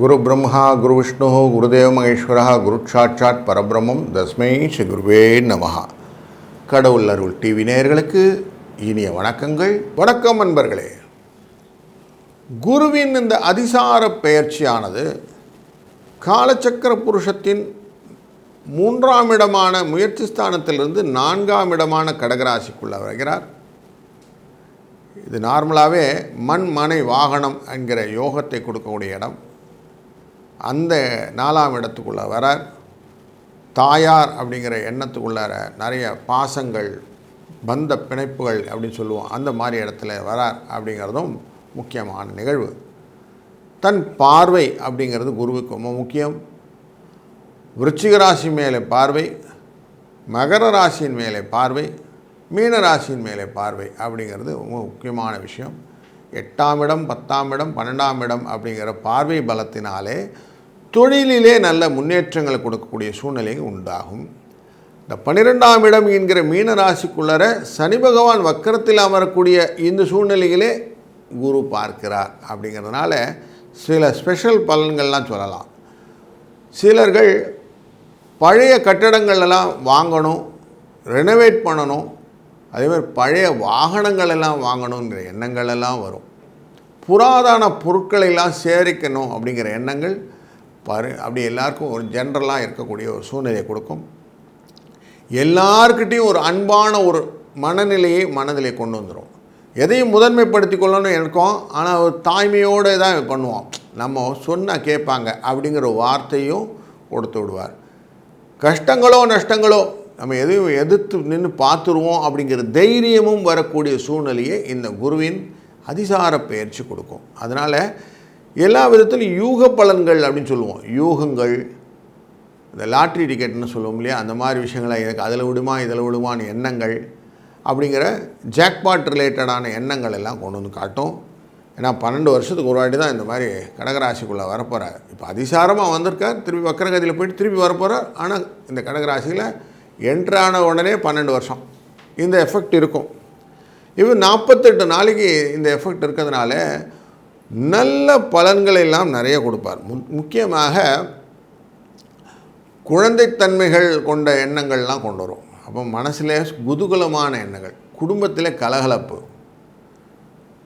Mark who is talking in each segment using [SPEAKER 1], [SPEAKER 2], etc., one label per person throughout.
[SPEAKER 1] குரு பிரம்மா குரு விஷ்ணு குருதேவ மகேஸ்வரா குரு பரபிரமம் பரபிரம்மம் தஸ்மை ஸ்ரீ குருவே நமஹா கடவுள் அருள் டிவி நேயர்களுக்கு இனிய வணக்கங்கள். வணக்கம் நண்பர்களே. குருவின் இந்த அதிசார பெயர்ச்சியானது காலச்சக்கர புருஷத்தின் மூன்றாம் இடமான முயற்சி ஸ்தானத்திலிருந்து நான்காம் இடமான கடகராசிக்குள்ள வருகிறார். இது நார்மலாகவே மண் மனை வாகனம் என்கிற யோகத்தை கொடுக்கக்கூடிய இடம். அந்த நாலாம் இடத்துக்குள்ளே வரார் தாயார் அப்படிங்கிற எண்ணத்துக்குள்ளார நிறைய பாசங்கள் பந்த பிணைப்புகள் அப்படின்னு சொல்லுவோம். அந்த மாதிரி இடத்துல வரார் அப்படிங்கிறதும் முக்கியமான நிகழ்வு. தன் பார்வை அப்படிங்கிறது குருவுக்கு ரொம்ப முக்கியம். விருச்சிக ராசி மேலே பார்வை மகர ராசியின் மேலே பார்வை மீன ராசியின் மேலே பார்வை அப்படிங்கிறது ரொம்ப முக்கியமான விஷயம். எட்டாம் இடம் பத்தாம் இடம் பன்னெண்டாம் இடம் அப்படிங்கிற பார்வை பலத்தினாலே தொழிலிலே நல்ல முன்னேற்றங்களை கொடுக்கக்கூடிய சூழ்நிலை உண்டாகும். இந்த பன்னிரெண்டாம் இடம் என்கிற மீன ராசிக்குள்ளர சனி பகவான் வக்கரத்தில் அமரக்கூடிய இந்த சூழ்நிலையிலே குரு பார்க்கிறார் அப்படிங்கிறதுனால சில ஸ்பெஷல் பலன்கள்லாம் சொல்லலாம். சிலர்கள் பழைய கட்டடங்கள் எல்லாம் வாங்கணும் ரெனோவேட் பண்ணணும் அதேமாதிரி பழைய வாகனங்கள் எல்லாம் வாங்கணுங்கிற எண்ணங்கள் எல்லாம் வரும். புராதன பொருட்களை எல்லாம் சேரிக்கணும் அப்படிங்கிற எண்ணங்கள் பரு அப்படி எல்லாருக்கும் ஒரு ஜென்ரலாக இருக்கக்கூடிய ஒரு சூழ்நிலையை கொடுக்கும். எல்லார்கிட்டேயும் ஒரு அன்பான ஒரு மனநிலையை மனதிலே கொண்டு வந்துடும் எதையும் முதன்மைப்படுத்தி கொள்ளணும்னு இருக்கோம் ஆனால் ஒரு தாய்மையோடு தான் பண்ணுவோம் நம்ம சொன்னால் கேட்பாங்க அப்படிங்கிற வார்த்தையும் கொடுத்து விடுவார். கஷ்டங்களோ நஷ்டங்களோ நம்ம எதையும் எதிர்த்து நின்று பார்த்துருவோம் அப்படிங்கிற தைரியமும் வரக்கூடிய சூழ்நிலையை இந்த குருவின் அதிசார பயிற்சி கொடுக்கும். அதனால் எல்லா விதத்திலும் யூக பலன்கள் அப்படின்னு சொல்லுவோம். யூகங்கள் இந்த லாட்ரி டிக்கெட்னு சொல்லுவோம் இல்லையா? அந்த மாதிரி விஷயங்களை எனக்கு அதில் விடுமா இதில் விடுமான்னு எண்ணங்கள் அப்படிங்கிற ஜாக்பாட் ரிலேட்டடான எண்ணங்கள் எல்லாம் கொண்டு வந்து காட்டும். ஏன்னா பன்னெண்டு வருஷத்துக்கு ஒரு வாட்டி தான் இந்த மாதிரி கடகராசிக்குள்ளே வரப்போகிறார் இப்போ அதிசாரமாக வந்திருக்கார் திருப்பி வக்கரகதியில் போயிட்டு திருப்பி வரப்போகிறார் ஆனால் இந்த கடகராசியில் என்ட்ரான உடனே பன்னெண்டு வருஷம். இந்த எஃபெக்ட் இருக்கும். இவன் நாற்பத்தெட்டு நாளைக்கு இந்த எஃபெக்ட் இருக்கிறதுனால நல்ல பலன்களை எல்லாம் நிறைய கொடுப்பார். மு முக்கியமாக குழந்தைத்தன்மைகள் கொண்ட எண்ணங்கள்லாம் கொண்டு வரும். அப்போ மனசில் குதூகலமான எண்ணங்கள் குடும்பத்தில் கலகலப்பு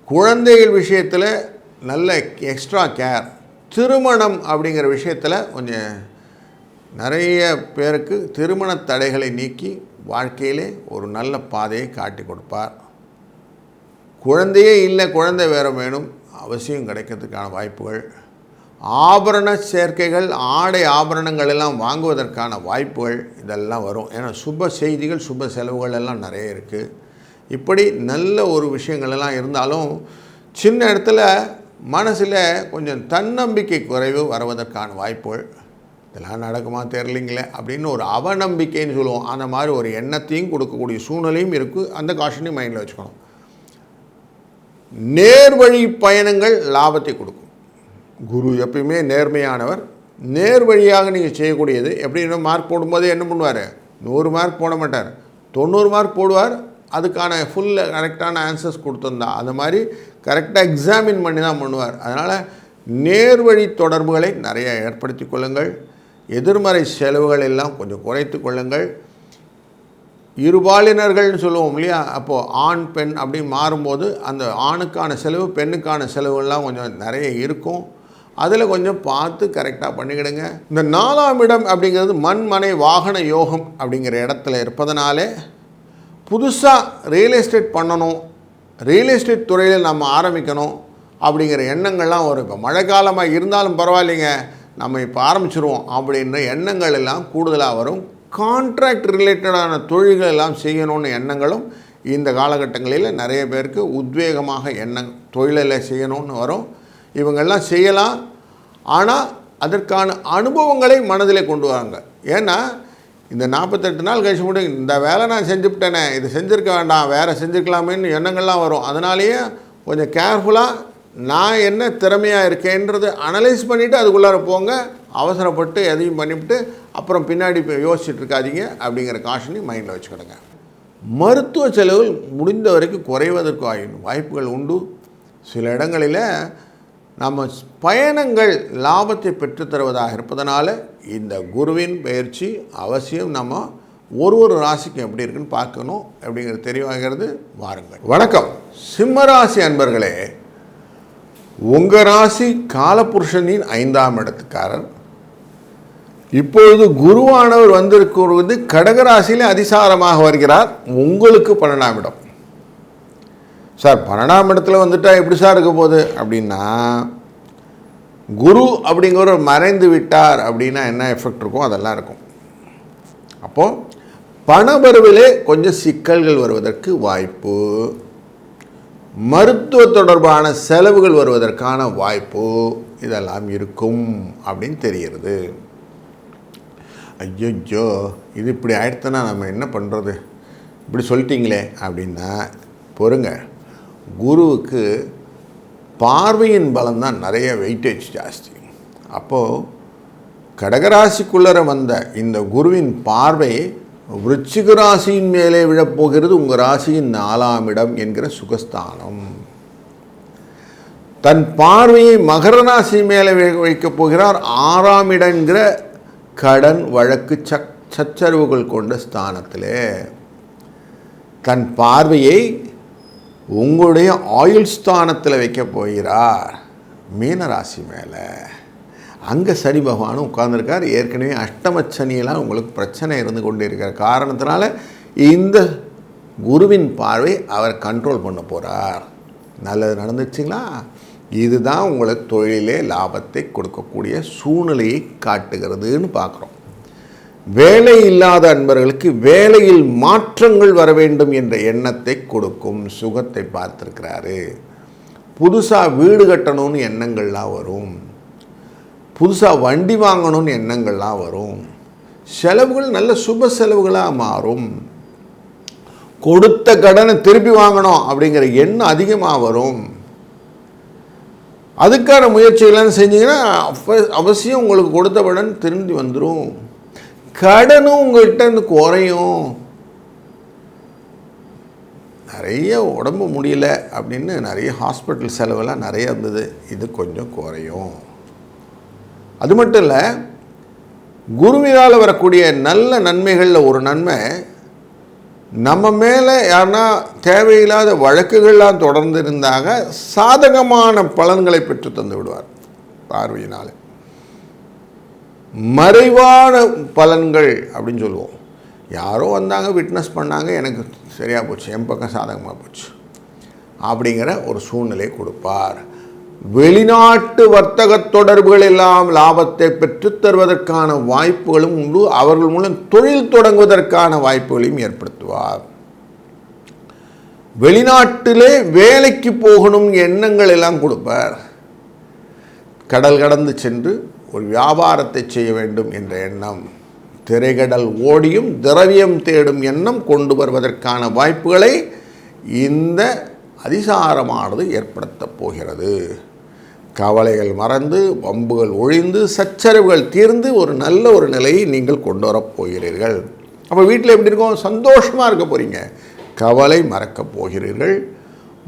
[SPEAKER 1] குழந்தைகள் விஷயத்தில் நல்ல எக்ஸ்ட்ரா கேர் திருமணம் அப்படிங்கிற விஷயத்தில் கொஞ்சம் நிறைய பேருக்கு திருமண தடைகளை நீக்கி வாழ்க்கையிலே ஒரு நல்ல பாதையை காட்டி கொடுப்பார். குழந்தையே இல்லை குழந்தை வேற வேணும். அவசியம் கிடைக்கிறதுக்கான வாய்ப்புகள். ஆபரண சேர்க்கைகள் ஆடை ஆபரணங்கள் எல்லாம் வாங்குவதற்கான வாய்ப்புகள் இதெல்லாம் வரும். ஏன்னா சுப செய்திகள் சுப செலவுகள் எல்லாம் நிறைய இருக்குது இப்படி நல்ல ஒரு விஷயங்கள் எல்லாம் இருந்தாலும் சின்ன இடத்துல மனசில் கொஞ்சம் தன்னம்பிக்கை குறைவு வருவதற்கான வாய்ப்புகள். இதெல்லாம் நடக்குமா தெரிலிங்களே அப்படின்னு ஒரு அவநம்பிக்கைன்னு சொல்லுவோம். அந்த மாதிரி ஒரு எண்ணத்தையும் கொடுக்கக்கூடிய சூழ்நிலையும் இருக்குது அந்த காஷனையும் மைண்டில் வச்சுக்கணும். நேர்வழி பயணங்கள் லாபத்தை கொடுக்கும். குரு எப்பயுமே நேர்மையானவர். நேர் வழியாக நீங்கள் செய்யக்கூடியது எப்படின்னா மார்க் போடும்போது என்ன பண்ணுவார்? நூறு மார்க் போட மாட்டார். தொண்ணூறு மார்க் போடுவார். அதுக்கான ஃபுல் கரெக்டான ஆன்சர்ஸ் கொடுத்துருந்தா. அந்த மாதிரி கரெக்டாக எக்ஸாமின் பண்ணி தான் பண்ணுவார். அதனால் நேர்வழி தொடர்புகளை நிறைய ஏற்படுத்தி கொள்ளுங்கள். எதிர்மறை செலவுகள் எல்லாம் கொஞ்சம் குறைத்து கொள்ளுங்கள். இருபாலினர்கள்னு சொல்லுவோம் இல்லையா? அப்போது ஆண் பெண் அப்படின்னு மாறும்போது அந்த ஆணுக்கான செலவு பெண்ணுக்கான செலவுலாம் கொஞ்சம் நிறைய இருக்கும். அதில் கொஞ்சம் பார்த்து கரெக்டாக பண்ணிக்கிடுங்க. இந்த நாலாம் இடம் அப்படிங்கிறது மண்மனை வாகன யோகம் அப்படிங்கிற இடத்துல இருப்பதனாலே புதுசாக ரியல் எஸ்டேட் பண்ணணும் ரியல் எஸ்டேட் துறையில் நம்ம ஆரம்பிக்கணும் அப்படிங்கிற எண்ணங்கள்லாம் வரும். இப்போ மழை காலமாக இருந்தாலும் பரவாயில்லைங்க நம்ம இப்போ ஆரம்பிச்சிருவோம் அப்படின்ற எண்ணங்கள் எல்லாம் கூடுதலாக வரும். கான்ட்ராக்ட் ரிலேட்டடான தொழில்கள் எல்லாம் செய்யணும்னு எண்ணங்களும் இந்த காலகட்டங்களில் நிறைய பேருக்கு உத்வேகமாக எண்ணம் தொழிலில் செய்யணும்னு வரும். இவங்கெல்லாம் செய்யலாம். ஆனால் அதற்கான அனுபவங்களை மனதில் கொண்டு வராங்க ஏன்னா இந்த நாற்பத்தெட்டு நாள் கழிச்சு முடியும் இந்த வேலை நான் செஞ்சுவிட்டேனே இது செஞ்சுருக்க வேண்டாம் வேறு செஞ்சுருக்கலாமேன்னு எண்ணங்கள்லாம் வரும். அதனாலேயே கொஞ்சம் கேர்ஃபுல்லாக நான் என்ன திறமையாக இருக்கேன்றது அனலைஸ் பண்ணிவிட்டு அதுக்குள்ளார போங்க. அவசரப்பட்டு எதையும் பண்ணிவிட்டு அப்புறம் பின்னாடி யோசிச்சுட்டு இருக்காதீங்க அப்படிங்கிற காஷனையும் மைண்டில் வச்சுக்கிடுங்க. மருத்துவ செலவுகள் முடிந்த வரைக்கும் குறைவதற்கு வாய்ப்புகள் உண்டு. சில இடங்களில் நம்ம பயணங்கள் லாபத்தை பெற்றுத்தருவதாக இருப்பதனால இந்த குருவின் பயிற்சி அவசியம். நம்ம ஒரு ஒரு ராசிக்கும் எப்படி இருக்குன்னு பார்க்கணும் அப்படிங்கிறது தெளிவாகிறது வாருங்கள். வணக்கம். சிம்ம ராசி அன்பர்களே உங்கள் ராசி காலபுருஷனின் ஐந்தாம் இடத்துக்காரர். இப்பொழுது குருவானவர் வந்திருக்கிறது கடகராசியிலே அதிசாரமாக வருகிறார். உங்களுக்கு பன்னெண்டாம் இடம். சார் பன்னெண்டாம் இடத்துல வந்துட்டால் எப்படி சார் இருக்க போகுது? அப்படின்னா குரு அப்படிங்கிறவர் மறைந்து விட்டார் அப்படின்னா என்ன எஃபெக்ட் இருக்கும் அதெல்லாம் இருக்கும். அப்போது பணவரவிலே கொஞ்சம் சிக்கல்கள் வருவதற்கு வாய்ப்பு. மருத்துவ தொடர்பான செலவுகள் வருவதற்கான வாய்ப்பு இதெல்லாம் இருக்கும் அப்படின்னு தெரிகிறது. ஐயோ இது இப்படி ஆயிடுத்துனா நம்ம என்ன பண்ணுறது இப்படி சொல்லிட்டீங்களே அப்படின்னா பொறுங்க. குருவுக்கு பார்வையின் பலம் தான் நிறைய வெயிட்டேஜ் ஜாஸ்தி. அப்போது கடகராசிக்குள்ளர வந்த இந்த குருவின் பார்வை விருச்சிக ராசியின் மேலே விழப்போகிறது உங்கள் ராசியின் நாலாம் இடம் என்கிற சுகஸ்தானம். தன் பார்வையை மகர ராசி மேலே வைக்கப் போகிறார் ஆறாம் இடங்கிற கடன் வழக்கு சக் சச்சரவுகள் கொண்ட ஸ்தானத்திலே தன் பார்வையை உங்களுடைய ஆயுள் ஸ்தானத்தில் வைக்க போகிறார். மீனராசி மேலே. அங்கே சனி பகவானும் உட்கார்ந்துருக்கார். ஏற்கனவே அஷ்டமச்சனியெல்லாம் உங்களுக்கு பிரச்சனை இருந்து கொண்டு இருக்கிற காரணத்தினால இந்த குருவின் பார்வை அவர் கண்ட்ரோல் பண்ண போகிறார் நல்லது நடந்துச்சுங்களா? இதுதான் உங்களுக்கு தொழிலே லாபத்தை கொடுக்கக்கூடிய சூழ்நிலையை காட்டுகிறதுன்னு பார்க்குறோம். வேலை இல்லாத அன்பர்களுக்கு வேலையில் மாற்றங்கள் வர வேண்டும் என்ற எண்ணத்தை கொடுக்கும் சுகத்தை பார்த்துருக்கிறாரு. புதுசாக வீடு கட்டணும்னு எண்ணங்கள்லாம் வரும். புதுசாக வண்டி வாங்கணும்னு எண்ணங்கள்லாம் வரும். செலவுகள் நல்ல சுப செலவுகளாக மாறும். கொடுத்த கடனை திருப்பி வாங்கணும் அப்படிங்கிற எண்ணம் அதிகமாக வரும். அதுக்கான முயற்சிகள்லாம் செஞ்சீங்கன்னா அவ- அவசியம் உங்களுக்கு கொடுத்த கடன் திரும்பி வந்துடும் கடனும் உங்கள்கிட்ட இருந்து குறையும். நிறைய உடம்பு முடியல அப்படின்னு நிறைய ஹாஸ்பிட்டல் செலவெல்லாம் நிறைய இருந்தது. இது கொஞ்சம் குறையும். அது மட்டும் இல்லை குருவினால் வரக்கூடிய நல்ல நன்மைகளில் ஒரு நன்மை நம்ம மேலே யாருன்னா தேவையில்லாத வழக்குகள்லாம் தொடர்ந்து இருந்தாங்க சாதகமான பலன்களை பெற்று தந்து விடுவார் பார்வையினால். மறைவான பலன்கள் அப்படின்னு சொல்லுவோம். யாரோ வந்தாங்க விட்னஸ் பண்ணாங்க எனக்கு சரியாக போச்சு என் பக்கம் சாதகமாக போச்சு அப்படிங்கிற ஒரு சூழ்நிலை கொடுப்பார். வெளிநாட்டு வர்த்தக தொடர்புகள் எல்லாம் லாபத்தை பெற்றுத் தருவதற்கான வாய்ப்புகளும் உண்டு. அவர்கள் மூலம் தொழில் தொடங்குவதற்கான வாய்ப்புகளையும் ஏற்படுத்துவார். வெளிநாட்டிலே வேலைக்கு போகணும் எண்ணங்கள் எல்லாம் கொடுப்பார். கடல் கடந்து சென்று ஒரு வியாபாரத்தை செய்ய வேண்டும் என்ற எண்ணம். திரைகடல் ஓடியும் திரவியம் தேடும் எண்ணம் கொண்டு வருவதற்கான வாய்ப்புகளை இந்த அதிசாரமானது ஏற்படுத்தப் போகிறது. கவலைகள் மறந்து வம்புகள் ஒழிந்து சச்சரவுகள் தீர்ந்து ஒரு நல்ல ஒரு நிலையை நீங்கள் கொண்டு வரப் போகிறீர்கள். அப்போ வீட்டில் எப்படி இருக்கும்? சந்தோஷமாக இருக்க போகிறீங்க கவலை மறக்கப் போகிறீர்கள்.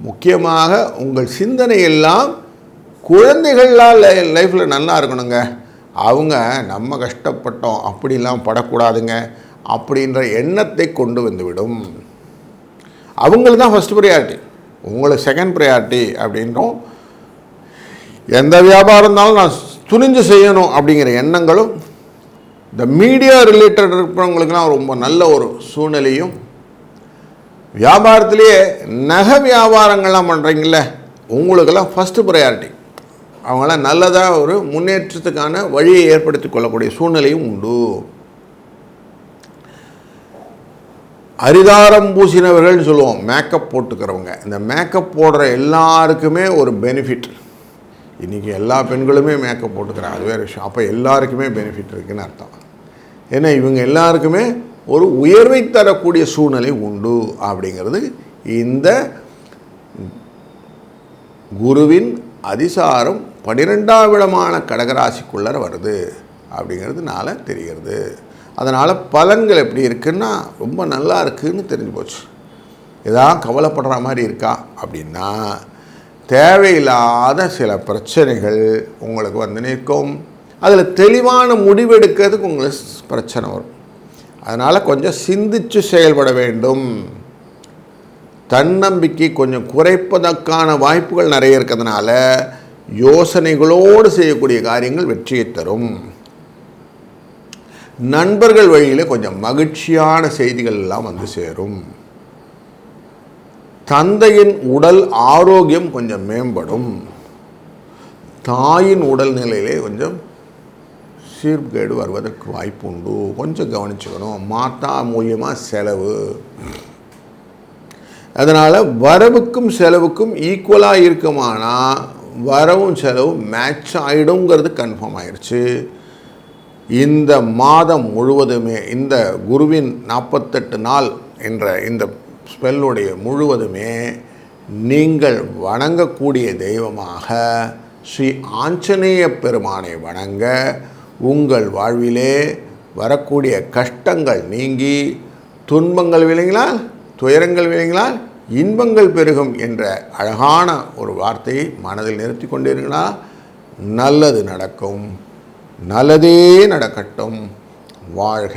[SPEAKER 1] முக்கியமாக உங்கள் சிந்தனை எல்லாம் குழந்தைகள்லாம் லைஃப்பில் நல்லா இருக்கணுங்க. அவங்க நம்ம கஷ்டப்பட்டோம் அப்படிலாம் படக்கூடாதுங்க அப்படின்ற எண்ணத்தை கொண்டு வந்துவிடும். அவங்களுக்கு தான் ஃபஸ்ட் ப்ரையாரிட்டி உங்களுக்கு செகண்ட் ப்ரையாரிட்டி அப்படின்றோம். எந்த வியாபாரம் இருந்தாலும் நான் துணிஞ்சு செய்யணும் அப்படிங்கிற எண்ணங்களும் இந்த மீடியா ரிலேட்டட் இருக்கிறவங்களுக்குலாம் ரொம்ப நல்ல ஒரு சூழ்நிலையும் வியாபாரத்திலேயே நகை வியாபாரங்கள்லாம் பண்ணுறீங்கள உங்களுக்கெல்லாம் ஃபஸ்ட்டு ப்ரையாரிட்டி அவங்களாம் நல்லதாக ஒரு முன்னேற்றத்துக்கான வழியை ஏற்படுத்தி கொள்ளக்கூடிய சூழ்நிலையும் உண்டு. அரிதாரம் பூசினவர்கள்னு சொல்லுவோம் மேக்கப் போட்டுக்கிறவங்க. இந்த மேக்கப் போடுற எல்லாருக்குமே ஒரு பெனிஃபிட் இன்றைக்கி எல்லா பெண்களுமே மேக்கப் போட்டுக்கிறாங்க. அது வேறு விஷயம். அப்போ எல்லாருக்குமே பெனிஃபிட் இருக்குதுன்னு அர்த்தம். ஏன்னா இவங்க எல்லாருக்குமே ஒரு உயர்வை தரக்கூடிய சூழ்நிலை உண்டு அப்படிங்கிறது இந்த குருவின் அதிசாரம் பனிரெண்டாம் விடமான கடகராசிக்குள்ளர வருது அப்படிங்கிறதுனால தெரிகிறது. அதனால் பலன்கள் எப்படி இருக்குன்னா ரொம்ப நல்லா இருக்குதுன்னு தெரிஞ்சு போச்சு. ஏதாவது கவலைப்படுற மாதிரி இருக்கா அப்படின்னா தேவையில்லாத சில பிரச்சனைகள் உங்களுக்கு வந்து நிற்கும். அதில் தெளிவான முடிவெடுக்கிறதுக்கு உங்களுக்கு பிரச்சனை வரும். அதனால் கொஞ்சம் சிந்தித்து செயல்பட வேண்டும். தன்னம்பிக்கை கொஞ்சம் குறைப்பதற்கான வாய்ப்புகள் நிறைய இருக்கிறதுனால யோசனைகளோடு செய்யக்கூடிய காரியங்கள் வெற்றியை தரும். நண்பர்கள் வழியில் கொஞ்சம் மகிழ்ச்சியான செய்திகள் எல்லாம் வந்து சேரும். தந்தையின் உடல் ஆரோக்கியம் கொஞ்சம் மேம்படும். தாயின் உடல்நிலையிலே கொஞ்சம் சீர்கேடு வருவதற்கு வாய்ப்பு உண்டு கொஞ்சம் கவனிச்சுக்கணும். மாத்தா மூலியமாக செலவு. அதனால் வரவுக்கும் செலவுக்கும் ஈக்குவலாக இருக்குமானால் வரவும் செலவும் மேட்ச் ஆகிடுங்கிறது கன்ஃபார்ம் ஆயிடுச்சு இந்த மாதம் முழுவதுமே இந்த குருவின் நாற்பத்தெட்டு நாள் என்ற இந்த ஸ்பெல்லுடைய முழுவதுமே நீங்கள் வணங்கக்கூடிய தெய்வமாக ஸ்ரீ ஆஞ்சநேய பெருமானை வணங்க உங்கள் வாழ்விலே வரக்கூடிய கஷ்டங்கள் நீங்கி துன்பங்கள் விளைங்களா துயரங்கள் விளைங்களா இன்பங்கள் பெருகும் என்ற அழகான ஒரு வார்த்தையை மனதில் நிறுத்தி கொண்டீர்களா? நல்லது நடக்கும். நல்லதே நடக்கட்டும். வாழ்க